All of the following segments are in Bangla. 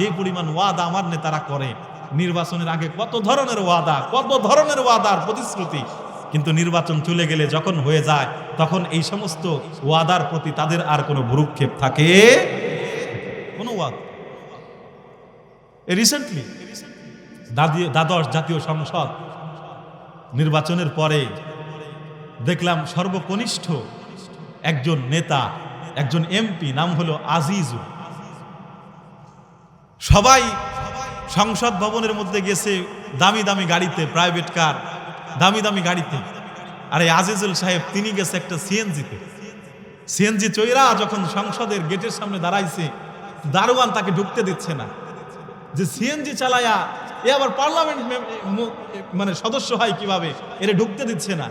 যে পরিমাণ ওয়াদা আমার নেতারা করে, নির্বাচনের আগে কত ধরনের ওয়াদা, কত ধরনের ওয়াদার প্রতিশ্রুতি। কিন্তু নির্বাচন চলে গেলে যখন হয়ে যায়, তখন এই সমস্ত ওয়াদার প্রতি তাদের আর কোনো ভুরুক্ষেপ থাকে? কোনো ওয়াদ। রিসেন্টলি দ্বাদশ জাতীয় সংসদ নির্বাচনের পরে দেখলাম সর্বকনিষ্ঠ একজন নেতা, একজন এমপি, নাম হলো আজিজুল সবাই সংসদ ভবনের মধ্যে গেছে দামি দামি গাড়িতে প্রাইভেট কার দামি দামি গাড়িতে। আর আজিজুল সাহেব, তিনি গেছে একটা সিএনজিতে। সিএনজি চৈরা যখন সংসদের গেটের সামনে দাঁড়াইছে, দারোয়ান তাকে ঢুকতে দিচ্ছে না। যে সিএনজি চালায়া এ আবার পার্লামেন্ট মানে সদস্য হয় কীভাবে, এরে ঢুকতে দিচ্ছে না।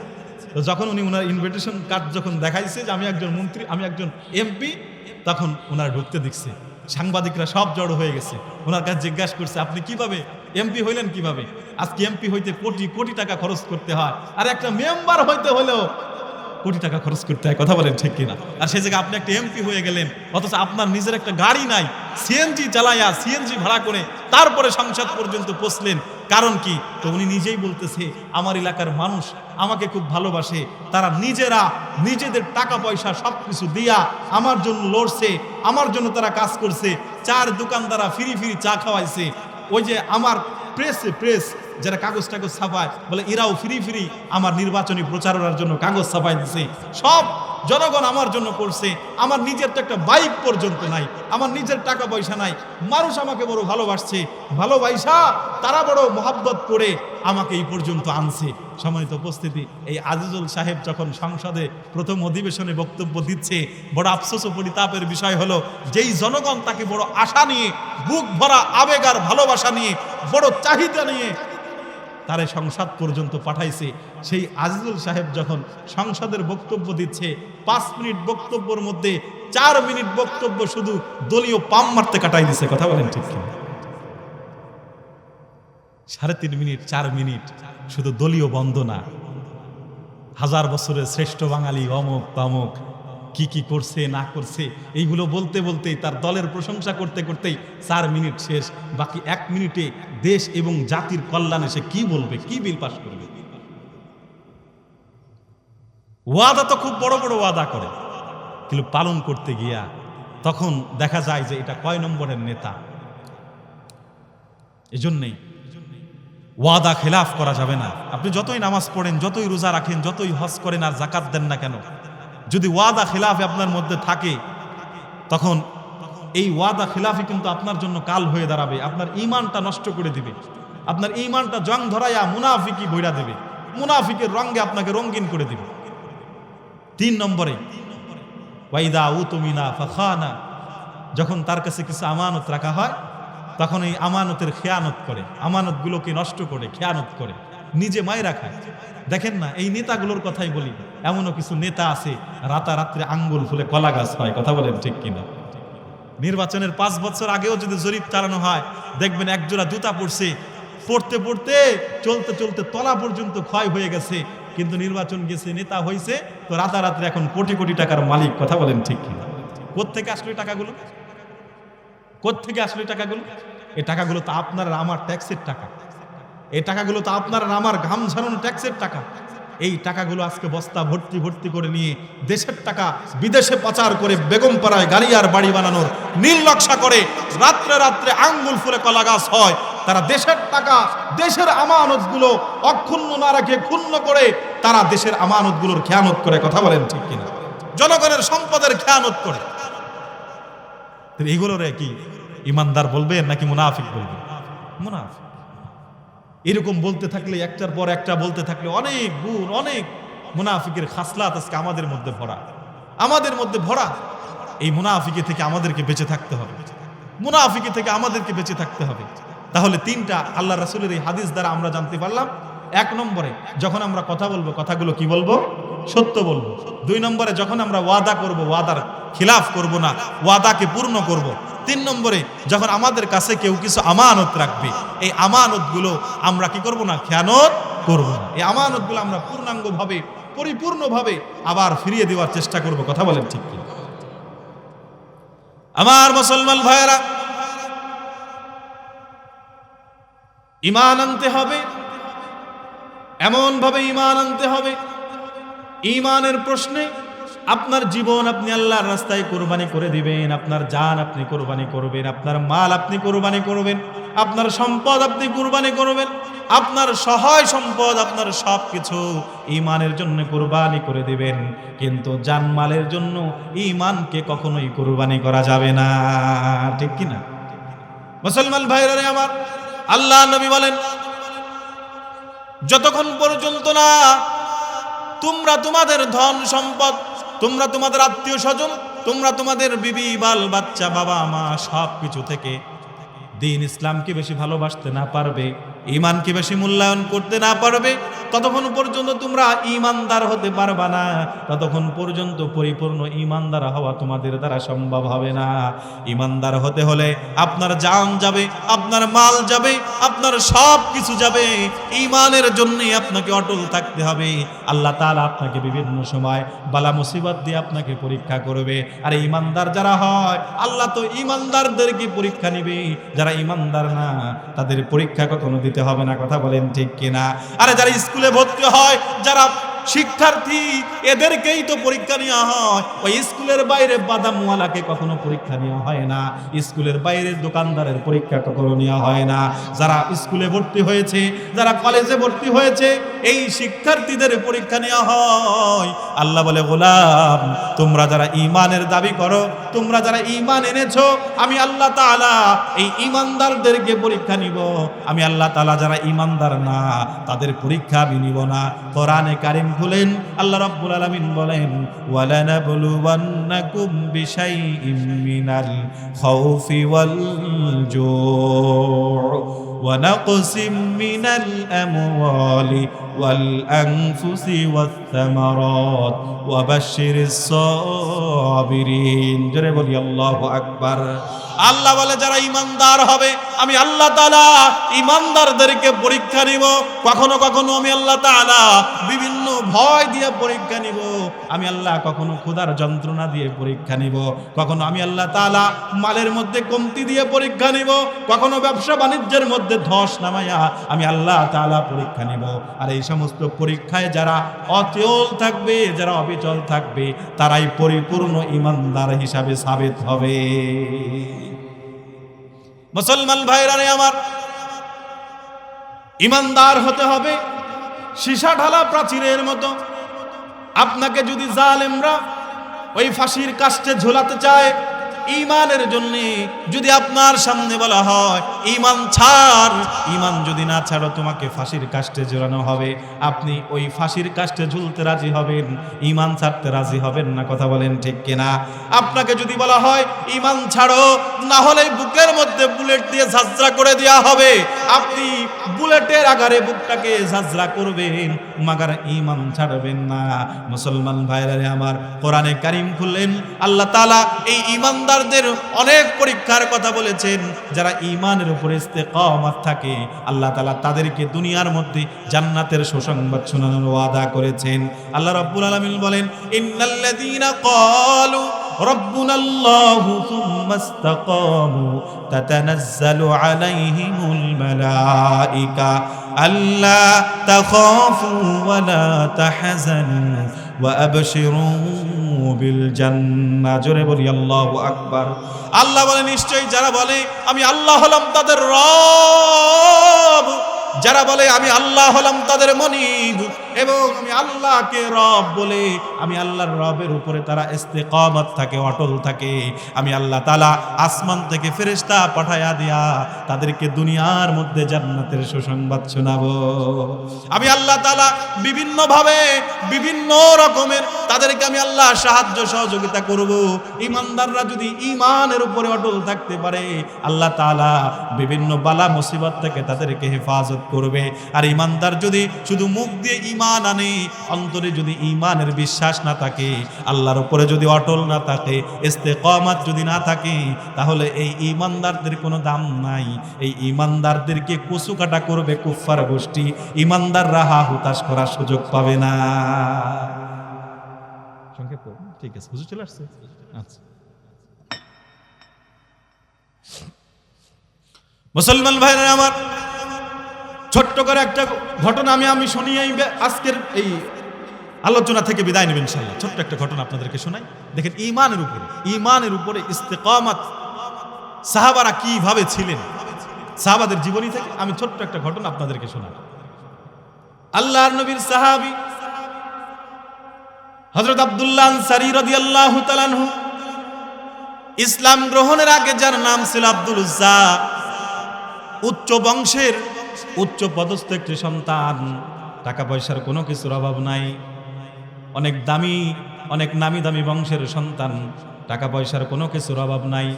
তো যখন উনি ওনার ইনভিটেশন কার্ড যখন দেখাইছে যে আমি একজন মন্ত্রী, আমি একজন এমপি তখন ওনারা ঢুকতে দিচ্ছে। সাংবাদিকরা সব জড়ো হয়ে গেছে। ওনার কাছে জিজ্ঞাসা করছে, আপনি কীভাবে এমপি হইলেন কীভাবে? আজকে এমপি হইতে কোটি কোটি টাকা খরচ করতে হয়। আর একটা মেম্বার হইতে হলেও কোটি টাকা খরচ করতে হয়, কথা বলেন ঠিক কিনা? আর সেই জায়গায় আপনি একটা এমপি হয়ে গেলেন, অথচ আপনার নিজের একটা গাড়ি নাই সিএনজি চালাইয়া সিএনজি ভাড়া করে তারপরে সংসদ পর্যন্ত পৌঁছলেন। কারণ কি? তো উনি নিজেই বলতেছে, আমার এলাকার মানুষ আমাকে খুব ভালোবাসে, তারা নিজেরা নিজেদের টাকা পয়সা সব কিছু দিয়া আমার জন্য লড়ছে, আমার জন্য তারা কাজ করছে, চার দোকান দোকানদারা ফিরি ফিরি চা খাওয়াইছে। ওই যে আমার প্রেসে প্রেস যারা কাগজ টাগজ ছাপায়, বলে, এরাও ফ্রি ফ্রি আমার নির্বাচনী প্রচারণার জন্য কাগজ ছাপাই দিছে। সব জনগণ আমার জন্য করছে আমার নিজের তো একটা বাইক পর্যন্ত নাই। আমার নিজের টাকা পয়সা নাই। মানুষ আমাকে বড় ভালোবাসছে। ভালোবাসা তারা বড় মোহাব্বত করে আমাকে এই পর্যন্ত আনছে। সম্মানিত উপস্থিতি, এই আজিজুল সাহেব যখন সংসদে প্রথম অধিবেশনে বক্তব্য দিচ্ছে, বড় আফসোস ও পরিতাপের বিষয় হলো, যেই জনগণ তাকে বড় আশা নিয়ে, বুক ভরা আবেগ আর ভালোবাসা নিয়ে, বড় চাহিদা নিয়ে তারে সংসদ পর্যন্ত পাঠাইছে। সেই আজিজুল সাহেব যখন সংসদের বক্তব্য দিচ্ছে, পাঁচ মিনিট বক্তব্যের মধ্যে চার মিনিট বক্তব্য শুধু দলীয় পাম মারতে কাটাই দিছে, কথা বলেন ঠিক কিনা? সাড়ে তিন মিনিট, চার মিনিট শুধু দলীয় বন্দনা। হাজার বছরের শ্রেষ্ঠ বাঙালি অমুক তমক কি কি করছে, না করছে, এইগুলো বলতে বলতেই, তার দলের প্রশংসা করতে করতেই চার মিনিট শেষ। বাকি এক মিনিটে দেশ এবং জাতির কল্যাণে সে কি বলবে, কি বিল পাশ করবে? ওয়াদা তো খুব বড় বড় ওয়াদা করে, কিন্তু পালন করতে গিয়া তখন দেখা যায় যে এটা কয় নম্বরের নেতা? এজন্যই ওয়াদা খেলাফ করা যাবে না। আপনি যতই নামাজ পড়েন, যতই রোজা রাখেন, যতই হজ করেন আর জাকাত দেন না কেন যদি ওয়াদা খেলাফে আপনার মধ্যে থাকে, তখন এই ওয়াদা খেলাফি কিন্তু আপনার জন্য কাল হয়ে দাঁড়াবে। আপনার ইমানটা নষ্ট করে দিবে। আপনার ইমানটা জং ধরাইয়া মুনাফিকি বইরা দেবে। মুনাফিকের রঙে আপনাকে রঙিন করে দিবে। তিন নম্বরে, ওয়াইদা উতুমিনা ফাখানা। যখন তার কাছে কিছু আমানত রাখা হয়, তখন এই আমানতের খেয়ানত করে। আমানতগুলোকে নষ্ট করে, খেয়ানত করে। নিজে মায়েরা খায়। দেখেন না, এই নেতাগুলোর কথাই বলি, এমনও কিছু নেতা আছে, রাতারাত্রে আঙ্গুল ফুলে কলা গাছ হয়, কথা বলেন ঠিক কিনা? নির্বাচনের পাঁচ বছর আগেও যদি জরিপ চালানো হয়, দেখবেন একজোড়া জুতা পড়ছে পড়তে পড়তে, চলতে চলতে তলা পর্যন্ত ক্ষয় হয়ে গেছে, কিন্তু নির্বাচন গেছে, নেতা হয়েছে তো রাতারাত্রে এখন কোটি কোটি টাকার মালিক, কথা বলেন ঠিক কিনা? কোথেকে আসলো টাকাগুলো? কোথেকে আসলো টাকাগুলো? এই টাকাগুলো তো আপনার আমার ট্যাক্সের টাকা। এই টাকাগুলো তো আপনার আর আমার ঘাম ঝরানো ট্যাক্সের টাকা। এই টাকাগুলো আজকে বস্তা ভর্তি ভর্তি করে নিয়ে দেশের টাকা বিদেশে পাচার করে বেগম পাড়ায় গাড়ি আর বাড়ি বানানোর নীল নকশা করে রাত্রে রাত্রে আঙ্গুল ফুলে কলা গাছ হয়। তারা দেশের টাকা, দেশের আমানতগুলো অক্ষুণ্ণ না রেখে ক্ষুণ্ণ করে তারা দেশের আমানতগুলোর খেয়ানত করে। কথা বলেন ঠিক কিনা? জনগণের সম্পদের খেয়ানত করে। তো এইগুলোরে কি ইমানদার বলবে নাকি মুনাফিক বলবে মুনাফিক। এরকম বলতে থাকলে, একটার পর একটা বলতে থাকলে অনেক গুণ, অনেক মুনাফিকের খাসলাত আজকে আমাদের মধ্যে ভরা। আমাদের মধ্যে ভরা। এই মুনাফিকে থেকে আমাদেরকে বেঁচে থাকতে হবে। মুনাফিকে থেকে আমাদেরকে বেঁচে থাকতে হবে। তাহলে তিনটা আল্লাহ রাসুলের এই হাদিস দ্বারা আমরা জানতে পারলাম। এক নম্বরে, যখন আমরা কথা বলব, কথাগুলো কি বলব? সত্য বলব। দুই নম্বরে, যখন আমরা ওয়াদা করব, ওয়াদার খিলাফ করব না, ওয়াদাকে পূর্ণ করব। তিন নম্বরে, যখন আমাদের কাছে কেউ কিছু আমানত রাখবে, এই আমানতগুলো আমরা কি করব না? খেয়ানত করব। এই আমানতগুলো আমরা পূর্ণাঙ্গভাবে, পরিপূর্ণভাবে আবার ফিরিয়ে দেওয়ার চেষ্টা করব। কথা বলেন ঠিক কি আমার মুসলমান ভাইয়েরা, ইমান আনতে হবে, এমনভাবে ইমান আনতে হবে, ইমানের প্রশ্নে আপনার জীবন আপনি আল্লাহর রাস্তায় কোরবানি করে দিবেন, আপনার জান আপনি কোরবানি করবেন, আপনার মাল আপনি কোরবানি করবেন, আপনার সম্পদ আপনি কোরবানি করবেন, আপনার সহায় সম্পদ, আপনার সব কিছু ইমানের জন্য কোরবানি করে দিবেন। কিন্তু জানমালের জন্য ইমানকে কখনোই কোরবানি করা যাবে না, ঠিক কি না মুসলমান ভাইরা রে আমার, আল্লাহ নবী বলেন, যতক্ষণ পর্যন্ত না তোমরা তোমাদের ধন সম্পদ তোমরা তোমাদের আত্মীয় স্বজন, তোমরা তোমাদের বিবি, বাল, বাচ্চা, বাবা, মা সব কিছু থেকে দিন ইসলামকে বেশি ভালোবাসতে না পারবে। ইমানকে বেশি মূল্যায়ন করতে না পারবে? ততক্ষণ পর্যন্ত তোমরা ইমানদার হতে পারবা না। ততক্ষণ পর্যন্ত পরিপূর্ণ ইমানদার হওয়া তোমাদের দ্বারা সম্ভব হবে না। ইমানদার হতে হলে আপনার জান যাবে, আপনার মাল যাবে, আপনার সব কিছু যাবে। ইমানের জন্যই আপনাকে অটল থাকতে হবে। আল্লাহ তাআলা আপনাকে বিভিন্ন সময় বালা মুসিবত দিয়ে আপনাকে পরীক্ষা করবে। আর ইমানদার যারা হয়, আল্লাহ তো ইমানদারদেরকে পরীক্ষা নিবে। যারা ইমানদার না, তাদের পরীক্ষা কখনো দিতে হবে না কথা বলেন ঠিক কিনা। আরে যারা স্কুলে ভর্তি হয় যারা শিক্ষার্থী, এদেরকেই তো পরীক্ষা নেওয়া হয়। ওই স্কুলের বাইরে বাদামওয়ালাকে কখনো পরীক্ষা নেওয়া হয় না। স্কুলের বাইরের দোকানদারের পরীক্ষা কখনো নেওয়া হয় না। যারা স্কুলে ভর্তি হয়েছে, যারা কলেজে ভর্তি হয়েছে, এই শিক্ষার্থীদের পরীক্ষা নেওয়া হয়। আল্লাহ বলে, গোলাম, তোমরা যারা ইমানের দাবি করো, তোমরা যারা ইমান এনেছো, আমি আল্লাহ তাআলা এই ইমানদারদেরকে পরীক্ষা নিব। আমি আল্লাহ তাআলা যারা ইমানদার না, তাদের পরীক্ষা আমি নিব না। কোরআনে কারিম খুলেন আল্লাহ রাব্বুল আলামিন বলেন ওয়ালানাবলুওয়ান্নাকুম বিশাইইম মিনাল খাউফি ওয়াল জুউ ونقص من الأموال والأنفس والثمرات وبشر الصابرين জোরে বলি আল্লাহু আকবার আল্লাহ বলে যারা ইমানদার হবে আমি আল্লাহ তাআলা ইমানদারদেরকে পরীক্ষা নিব, কখনো কখনো আমি আল্লাহ তাআলা বিভিন্ন ভয় দিয়ে পরীক্ষা নিব, আমি আল্লাহ কখনো ক্ষুধার যন্ত্রণা দিয়ে পরীক্ষা নিব, কখনো আমি আল্লাহ তাআলা মালের মধ্যে কমতি দিয়ে পরীক্ষা নিব, কখনো ব্যবসা বাণিজ্যের মধ্যে ধস নামাইয়া আমি আল্লাহ তাআলা পরীক্ষা নিব। আর এই সমস্ত পরীক্ষায় যারা অচল থাকবে, যারা অবিচল থাকবে, তারাই পরিপূর্ণ ইমানদার হিসাবে সাবেত হবে। মুসলমান ভাইরানে আমার ইমানদার হতে হবে, সীসা ঢালা প্রাচীরের মতো। আপনাকে যদি জালেমরা ওই ফাঁসির কাস্টে ঝোলাতে চায় ইমানের জন্য যদি আপনার সামনে বলা হয় ইমান ছাড় ইমান যদি না ছাড়ো তোমাকে ফাঁসির কাস্টে ঝোলানো হবে। আপনি ওই ফাঁসির কাস্টে ঝুলতে রাজি হবেন ইমান ছাড়তে রাজি হবেন না, কথা বলেন ঠিক কিনা? আপনাকে যদি বলা হয় ইমান ছাড়ো, না হলে বুকের মধ্যে বুলেট দিয়ে ঝাঁঝরা করে দেওয়া হবে। আপনি বুলেটের আগারে বুকটাকে ঝাঁঝরা করবেন, মাগার ইমান ছাড়বেন না। মুসলমান ভাইরা আমার, কোরআনে কারিম খুললেন, আল্লাহ তাআলা এই ইমানদারদের অনেক পরীক্ষার কথা বলেছেন যারা ইমানের উপরে ইস্তেকামাত থাকে আল্লাহ তাআলা তাদেরকে দুনিয়ার মধ্যে জান্নাতের সুসংবাদ শোনানোর ওয়াদা করেছেন আল্লাহ রাব্বুল আলামিন বলেন ইন্নাল্লাযীনা ক্বালু ربنا الله ثم استقاموا تتنزل عليهم الملائكة আল্লাহ তাখাফু ওয়ালা তাহজানু ওয়া বিল জান্নাহ। জোরে বলি, আল্লাহ আকবর। আল্লাহ বলে, নিশ্চয়ই যারা বলে, আমি আল্লাহ হলাম তাদের রব। যারা বলে, আমি আল্লাহ হলাম তাদের মনিব এবং আমি আল্লাহকে রব বলে, আমি আল্লাহর রবের উপরে তারা ইস্তেকামত থাকে, অটল থাকে। আমি আল্লাহ তালা আসমান থেকে ফেরেশতা পাঠায়া দিয়া তাদেরকে দুনিয়ার মধ্যে জান্নাতের সুসংবাদ শোনাবো। আমি আল্লাহ তালা বিভিন্নভাবে বিভিন্ন রকমের তাদেরকে আমি আল্লাহ সাহায্য সহযোগিতা করব। ইমানদাররা যদি ইমানের উপরে অটল থাকতে পারে, আল্লাহ তালা বিভিন্ন বালা মুসিবত থেকে তাদেরকে হেফাজত করবে। আর ইমানদার যদি শুধু মুখ দিয়ে ইমান আনে, অন্তরে যদি ইমানের বিশ্বাস না থাকে, আল্লাহর উপরে যদি অটল না থাকে, ইস্তেকামাত যদি না থাকে, তাহলে এই ইমানদারদের কোনো দাম নাই। এই ইমানদারদেরকে কচু কাটা করবে কুফার গোষ্ঠী। ইমানদার রাহা হুতাশ করার সুযোগ পাবে না। আচ্ছা। মুসলমান ভাইরা আমার ছোট্ট করে একটা ঘটনা আমি আমি শুনি এই আজকের এই আলোচনা থেকে বিদায় নেবেন ইনশাল্লাহ ছোট্ট একটা ঘটনা আপনাদেরকে শোনাই। দেখেন ইমানের উপরে ইমানের উপরে ইস্তেকামাত সাহাবারা কীভাবে ছিলেন? সাহাবাদের জীবনী থেকে আমি ছোট্ট একটা ঘটনা আপনাদেরকে শোনাই। আল্লাহর নবীর সাহাবী হজরত আব্দুল্লাহ আনসারী রাদিয়াল্লাহু ইসলাম গ্রহণের আগে যার নাম ছিল আব্দুল উচ্চ বংশের উচ্চ পদস্থ একটি সন্তান, টাকা পয়সার কোনো কিছুর অভাব নাই। অনেক দামি, অনেক নামি দামি বংশের সন্তান, টাকা পয়সার কোনো কিছুর অভাব নাই।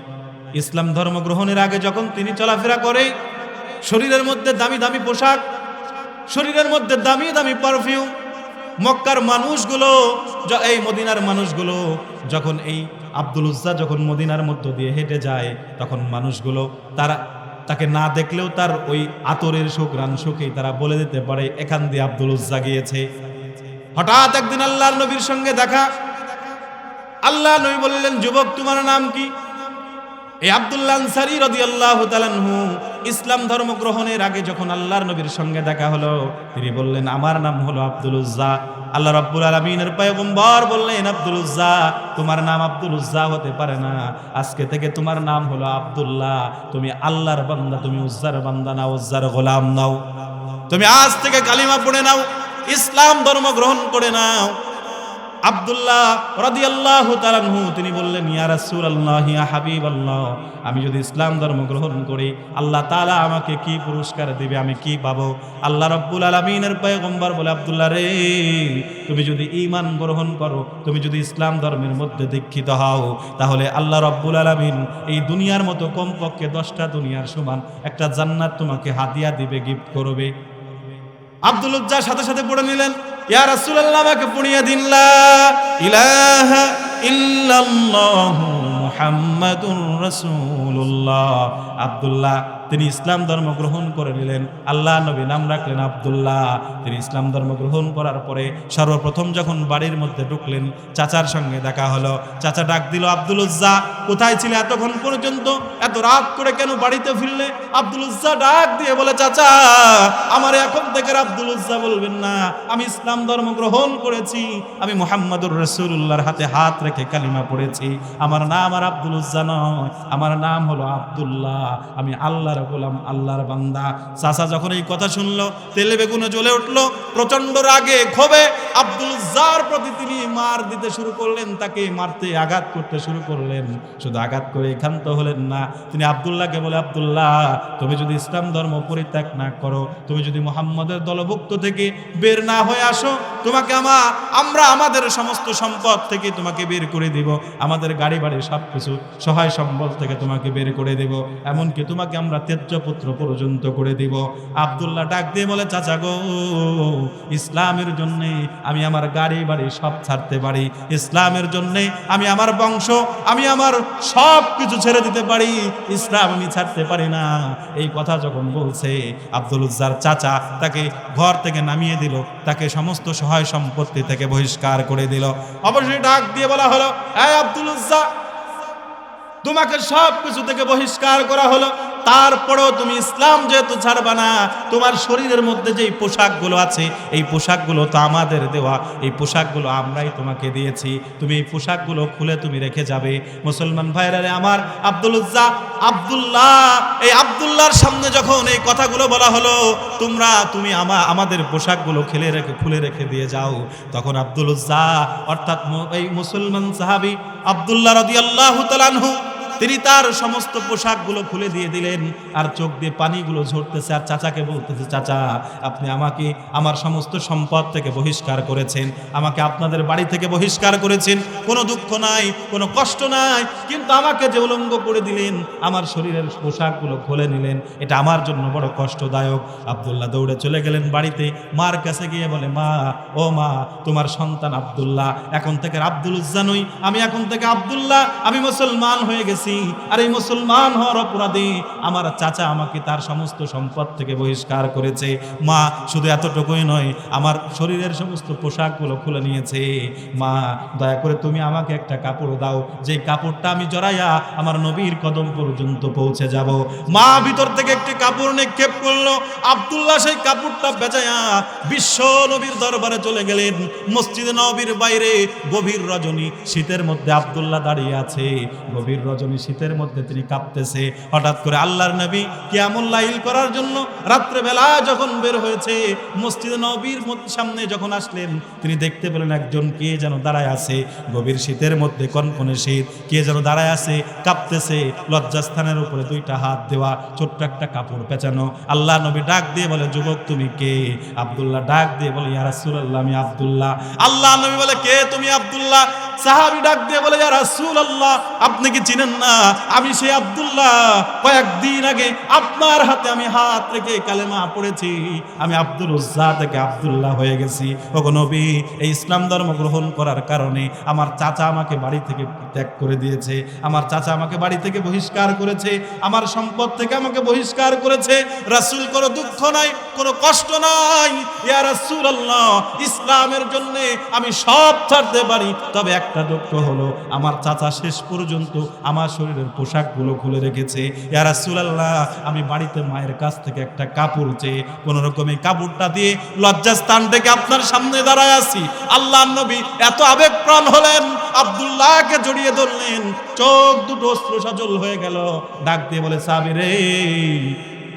ইসলাম ধর্ম গ্রহণের আগে যখন তিনি চলাফেরা করে, শরীরের মধ্যে দামি দামি পোশাক, শরীরের মধ্যে দামি দামি পারফিউম মক্কার মানুষগুলো এই মদিনার মানুষগুলো যখন এই আব্দুল উজ্জা যখন মদিনার মধ্য দিয়ে হেঁটে যায়, তখন মানুষগুলো তারা তাকে না দেখলেও তার ওই আতরের শোক, রান সুখেই তারা বলে দিতে পারে, এখান দিয়ে আব্দুল উজ্জা গিয়েছে। হঠাৎ একদিন আল্লাহর নবীর সঙ্গে দেখা। আল্লাহ নবী বললেন, যুবক, তোমার নাম কি? এই আব্দুল্লাহ আনসারী রাদিয়াল্লাহু তাআলাহু ইসলাম ধর্ম গ্রহণের আগে যখন আল্লাহর নবীর সঙ্গে দেখা হলো, তিনি বললেন, আমার নাম হলো আব্দুল উজ্জা। আল্লাহ রাব্বুল আলামিনের পয়গম্বর বললেন, আব্দুল উজ্জা, তোমার নাম আব্দুল উজ্জা হতে পারে না। আজকে থেকে তোমার নাম হলো আব্দুল্লাহ। তুমি আল্লাহর বান্দা, তুমি উজ্জার বান্দা না উজ্জার গোলাম নাও। তুমি আজ থেকে কালিমা পড়ে নাও, ইসলাম ধর্ম গ্রহণ করে নাও। আব্দুল্লাহ রাদিয়াল্লাহু তাআলাহু তিনি বললেন, ইয়া রাসূলুল্লাহ, ইয়া হাবিবাল্লাহ, আমি যদি ইসলাম ধর্ম গ্রহণ করি, আল্লাহ তাআলা আমাকে কি পুরস্কার দিবে, আমি কি পাবো? আল্লাহ রাব্বুল আলামিনের পয়গম্বর বলে, আব্দুল্লাহ রে, তুমি যদি ঈমান গ্রহণ করো, তুমি যদি ইসলাম ধর্মের মধ্যে দীক্ষিত হও, তাহলে আল্লাহ রাব্বুল আলামিন এই দুনিয়ার মতো কমপক্ষে দশটা দুনিয়ার সমান একটা জান্নাত তোমাকে হাদিয়া দিবে গিফট করবে। আব্দুল উজ্জার সাথে সাথে পড়ে নিলেন। ইয়া রাসূলুল্লাহ আমাকে পড়িয়ে দিন। লা ইলাহা ইল্লাল্লাহ মুহাম্মাদুর রাসূলুল্লাহ। আব্দুল্লাহ তিনি ইসলাম ধর্ম গ্রহণ করে নিলেন। আল্লাহ নবী নাম রাখলেন আব্দুল্লাহ। তিনি ইসলাম ধর্ম গ্রহণ করার পরে সর্বপ্রথম যখন বাড়ির মধ্যে ঢুকলেন, চাচার সঙ্গে দেখা হলো। চাচা ডাক দিল আব্দুল উজ্জা কোথায় ছিলে এতক্ষণ পর্যন্ত? এত রাত করে কেন বাড়িতে ফিরলে? আব্দুল উজ্জা ডাক দিয়ে বলে, চাচা, আমার এখন থেকে আব্দুল উজ্জা বলবেন না। আমি ইসলাম ধর্ম গ্রহণ করেছি। আমি মোহাম্মদুর রসুল্লাহর হাতে হাত রেখে কালিমা পড়েছি। আমার নাম আর আব্দুল উজ্জা নয়। আমার নাম হলো আব্দুল্লাহ। আমি আল্লাহর গোলাম আল্লাহর বান্দা। চাচা যখন এই কথা শুনলো, তেলে বেগুনে জ্বলে উঠল প্রচণ্ড রাগে, ক্ষোভে আব্দুল উজ্জার প্রতি তিনি মার দিতে শুরু করলেন, তাকে মারতে আঘাত করতে শুরু করলেন। শুধু আঘাত করে ক্ষান্ত হলেন না, তিনি আব্দুল্লাহকে বলে, আব্দুল্লাহ, তুমি যদি ইসলাম ধর্ম পরিত্যাগ না করো, তুমি যদি মোহাম্মদের দলভুক্ত থেকে বের না হয়ে আসো, তোমাকে আমার আমরা আমাদের সমস্ত সম্পদ থেকে তোমাকে বের করে দিব, আমাদের গাড়ি বাড়ি সব কিছু সহায় সম্বল থেকে তোমাকে বের করে দেব, এমনকি তোমাকে আমরা তেজ্যপুত্র পর্যন্ত করে দিব। আব্দুল্লাহ ডাক দিয়ে বলে, চাচা গো, ইসলামের জন্যে আমি আমার গাড়ি বাড়ি সব ছাড়তে পারি। ইসলামের জন্যে আমি আমার বংশ, আমি আমার সব কিছু ছেড়ে দিতে পারি। ইসলাম আমি ছাড়তে পারি না। এই কথা যখন বলছে আব্দুল উজ্জার চাচা তাকে ঘর থেকে নামিয়ে দিল, তাকে সমস্ত সহায় সম্পত্তি থেকে বহিষ্কার করে দিল। অবশ্যই ডাক দিয়ে বলা হলো আব্দুল উজ্জা তোমাকে সব কিছু থেকে বহিষ্কার করা হলো। তারপরেও তুমি ইসলাম যেহেতু ছাড়বা না, তোমার শরীরের মধ্যে যেই পোশাকগুলো আছে, এই পোশাকগুলো তো আমাদের দেওয়া, এই পোশাকগুলো আমরাই তোমাকে দিয়েছি। তুমি এই পোশাকগুলো খুলে তুমি রেখে যাবে। মুসলমান ভাইরারে আমার, আব্দুল উজ্জা, আব্দুল্লাহ, এই আব্দুল্লাহর সামনে যখন এই কথাগুলো বলা হলো, তোমরা, তুমি আমা, আমাদের পোশাকগুলো খেলে রেখে, খুলে রেখে দিয়ে যাও। তখন আব্দুল উজ্জা, অর্থাৎ এই মুসলমান সাহাবি আব্দুল্লাহ রাদিয়াল্লাহু তাআলাহু তিনি তার সমস্ত পোশাকগুলো খুলে দিয়ে দিলেন, আর চোখ দিয়ে পানিগুলো ঝরতেছে, আর চাচাকে বলতেছে, চাচা, আপনি আমাকে আমার সমস্ত সম্পদ থেকে বহিষ্কার করেছেন, আমাকে আপনাদের বাড়ি থেকে বহিষ্কার করেছেন। কোনো দুঃখ নাই, কোনো কষ্ট নাই, কিন্তু আমাকে যে উলঙ্গ করে দিলেন, আমার শরীরের পোশাকগুলো খুলে নিলেন। এটা আমার জন্য বড় কষ্টদায়ক। আব্দুল্লাহ দৌড়ে চলে গেলেন বাড়িতে। মার কাছে গিয়ে বলে, মা, ও মা, তোমার সন্তান আব্দুল্লাহ, এখন থেকে আব্দুল উজ্জা নই, আমি এখন থেকে আব্দুল্লাহ, আমি মুসলমান হয়ে গেছি। করেছি আর এই মুসলমান হওয়ার অপরাধে আমার চাচা আমাকে তার সমস্ত সম্পদ থেকে বহিষ্কার করেছে। মা, শুধু এতটুকুই নয়, আমার শরীরের সমস্ত পোশাকগুলো খুলে নিয়েছে। মা, দয়া করে তুমি আমাকে একটা কাপড় দাও। যে কাপড়টা আমি জড়াইয়া আমার নবীর কদম পর্যন্ত পৌঁছে যাব। মা ভিতর থেকে একটি কাপড় নিক্ষেপ করল। আব্দুল্লাহ সেই কাপড়টা বেচায়া বিশ্ব নবীর দরবারে চলে গেলেন। মসজিদে নবীর বাইরে গভীর রজনী শীতের মধ্যে আব্দুল্লাহ দাঁড়িয়ে আছে। গভীর রজনী শীতের মধ্যে তিনি কাঁপতেছে। হঠাৎ করে আল্লাহর নবী লাইল করার জন্য রাত্রেবেলা যখন বের হয়েছে, মসজিদে নবীর সামনে যখন আসলেন, তিনি দেখতে পেলেন একজন কে যেন দাঁড়ায় আছে। গভীর শীতের মধ্যে কনকনে শীত, কে যেন দাঁড়ায় আছে, কাঁপতেছে। লজ্জাস্থানের উপরে দুইটা হাত দেওয়া, ছোট্ট একটা কাপড় পেঁচানো। আল্লাহ নবী ডাক দিয়ে বলে, যুবক, তুমি কে? আবদুল্লাহ ডাক দিয়ে বলে, ইয়া রাসূলুল্লাহ, আমি আব্দুল্লাহ। আল্লাহ নবী বলে, কে তুমি আব্দুল্লাহ? সাহাবী ডাক দিয়ে বলে, ইয়া রাসূলুল্লাহ, আপনি কি চিনেন না? আমি সেই আব্দুল্লাহ। কয়েকদিন আগে আপনার হাতে আমি হাত রেখে কালেমা পড়েছি। আমি আব্দুল উজ্জা থেকে আব্দুল্লাহ হয়ে গেছি। ওগো নবী, এই ইসলাম ধর্ম গ্রহণ করার কারণে আমার চাচা আমাকে বাড়ি থেকে ত্যাগ করে দিয়েছে। আমার চাচা আমাকে বাড়ি থেকে বহিষ্কার করেছে। আমার সম্পদ থেকে আমাকে বহিষ্কার করেছে। রাসূল, কোনো দুঃখ নাই, কোনো কষ্ট নাই। ইয়া রাসূল আল্লাহ ইসলামের জন্য আমি সব ছাড়তে পারি। তবে একটা দুঃখ হলো, আমার চাচা শেষ পর্যন্ত আমার শরীরের পোশাকগুলো খুলে রেখেছে। ইয়া রাসূল আল্লাহ আমি বাড়িতে মায়ের কাছ থেকে একটা কাপড় চেয়ে কোন রকমে কাপড়টা দিয়ে লজ্জাস্থান থেকে আপনার সামনে দাঁড়ায় আছি। আল্লাহ নবী এত আবেগ প্রাণ হলেন, আব্দুল্লাহকে জড়িয়ে ধরলেন, চোখ দুটো অস্ত্র সজল হয়ে গেল। ডাক দিয়ে বলে, সাবিরে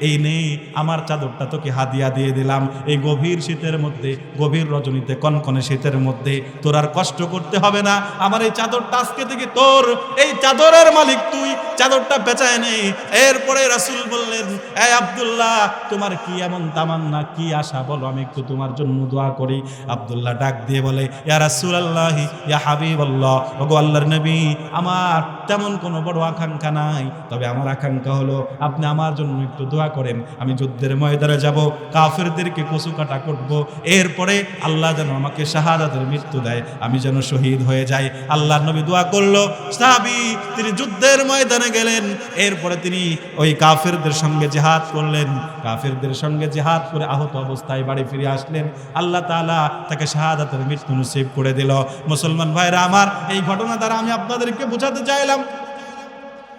এই নে আমার চাদরটা তোকে হাদিয়া দিয়ে দিলাম। এই গভীর শীতের মধ্যে, গভীর রজনীতে, কনকনে শীতের মধ্যে তোর আর কষ্ট করতে হবে না। আমার এই চাদরটা আজকে থেকে তোর, এই চাদরের মালিক তুই, চাদরটা বেচায় নেই এরপরে রাসূল বললেন, এই আব্দুল্লাহ, তোমার কি এমন তামান্না, কি আশা? বলো, আমি একটু তোমার জন্য দোয়া করি। আব্দুল্লাহ ডাক দিয়ে বলে, ইয়া রাসূলুল্লাহি, ইয়া হাবিবাল্লাহ, ওগো আল্লাহর নবী, আমার তেমন কোনো বড় আকাঙ্ক্ষা নাই। তবে আমার আকাঙ্ক্ষা হলো, আপনি আমার জন্য একটু দোয়া করেন। আমি যুদ্ধের ময়দানে যাব, কাফেরদেরকে কচু কাটা করব। এরপরে আল্লাহ যেন আমাকে শাহাদাতের মৃত্যু দেয়, আমি যেন শহীদ হয়ে যাই। আল্লাহ নবী দোয়া করল, সাহাবি, তিনি যুদ্ধের ময়দানে গেলেন। এরপরে তিনি ওই কাফেরদের সঙ্গে জেহাদ করলেন। কাফেরদের সঙ্গে জেহাদ করে আহত অবস্থায় বাড়ি ফিরে আসলেন। আল্লাহ তালা তাকে শাহাদাতের মৃত্যু নসিব করে দিল। মুসলমান ভাইরা, আমার এই ঘটনা দ্বারা আমি আপনাদেরকে বোঝাতে চাইলাম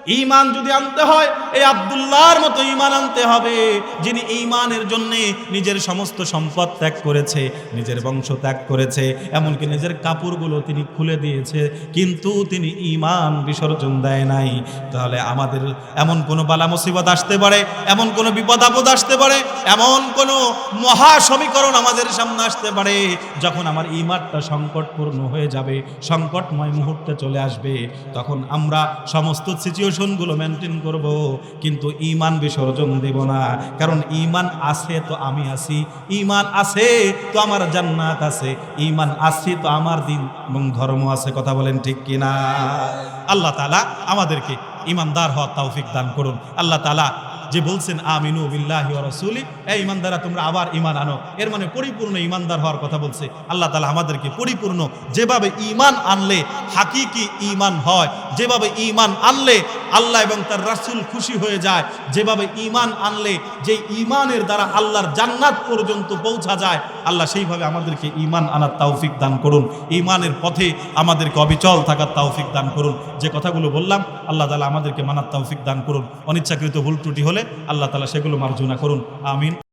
ঈমান যদি আনতে হয়, এই আবদুল্লাহর মতো ঈমান আনতে হবে, যিনি ঈমানের জন্য নিজের সমস্ত সম্পদ ত্যাগ করেছে, নিজের বংশ ত্যাগ করেছে, এমনকি নিজের কাপড়গুলো তিনি খুলে দিয়েছে, কিন্তু তিনি ঈমান বিসর্জন দেয় নাই। তাহলে আমাদের এমন কোনো বালা মুসিবত আসতে পারে, এমন কোনো বিপদ আপদ আসতে পারে, এমন কোনো মহা সমীকরণ আমাদের সামনে আসতে পারে, যখন আমার ইমানটা সংকটপূর্ণ হয়ে যাবে, সংকটময় মুহূর্তে চলে আসবে, তখন আমরা সমস্ত সিচুয়েশনগুলো মেনটেন করব, কিন্তু ইমান বিসর্জন দেব না। কারণ ইমান আছে তো আমি আছি ইমান আছে তো আমার জান্নাত আছে ইমান আছে তো আমার দিন এবং ধর্ম আছে, কথা বলেন ঠিক কিনা? আল্লাহ তালা আমাদেরকে ইমানদার হওয়ার তৌফিক দান করুন। আল্লাহ তালা যে বলছেন, আমিনু বিল্লাহি রাসূলি এই ইমানদারা, তোমরা আবার ইমান আনো। এর মানে পরিপূর্ণ ইমানদার হওয়ার কথা বলছে। আল্লাহ তালা আমাদেরকে পরিপূর্ণ যেভাবে ইমান আনলে হাকিকি ইমান হয়, যেভাবে ইমান আনলে আল্লাহ এবং তার রাসূল খুশি হয়ে যায়, যেভাবে ইমান আনলে যে ইমানের দ্বারা আল্লাহর জান্নাত পর্যন্ত পৌঁছা যায়, আল্লাহ সেইভাবে আমাদেরকে ইমান আনার তাওফিক দান করুন। ইমানের পথে আমাদেরকে অবিচল থাকার তাওফিক দান করুন। যে কথাগুলো বললাম, আল্লাহ তালা আমাদেরকে মানার তাওফিক দান করুন। অনিচ্ছাকৃত ভুল ত্রুটি হলে আল্লাহ তালা সেগুলো মার্জনা করুন আমিন।